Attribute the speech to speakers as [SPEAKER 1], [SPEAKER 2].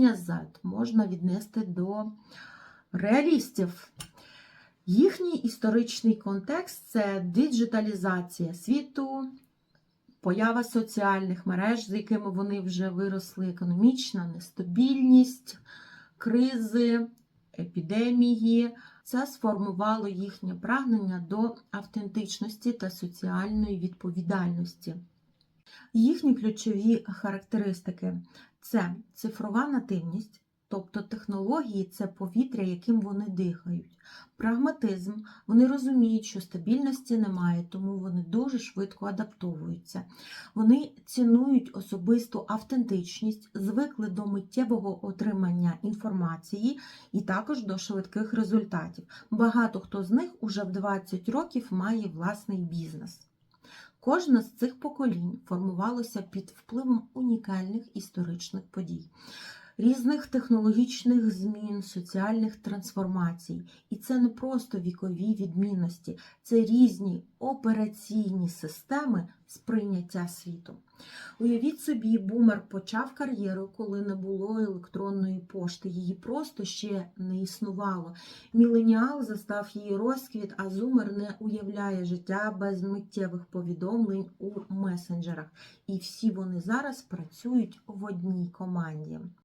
[SPEAKER 1] покоління Z можна віднести до реалістів. Їхній історичний контекст це диджиталізація світу, поява соціальних мереж, з якими вони вже виросли, економічна нестабільність, кризи, епідемії. Це сформувало їхнє прагнення до автентичності та соціальної відповідальності. Їхні ключові характеристики це цифрова нативність, тобто технології це повітря, яким вони дихають, прагматизм. Вони розуміють, що стабільності немає, тому вони дуже швидко адаптовуються. Вони цінують особисту автентичність, звикли до миттєвого отримання інформації і також до швидких результатів. Багато хто з них уже в 20 років має власний бізнес. Кожне з цих поколінь формувалося під впливом унікальних історичних подій, різних технологічних змін, соціальних трансформацій. І це не просто вікові відмінності, це різні операційні системи сприйняття світу. Уявіть собі, бумер почав кар'єру, коли не було електронної пошти, її просто ще не існувало. Міленіал застав її розквіт, а зумер не уявляє життя без миттєвих повідомлень у месенджерах. І всі вони зараз працюють в одній команді.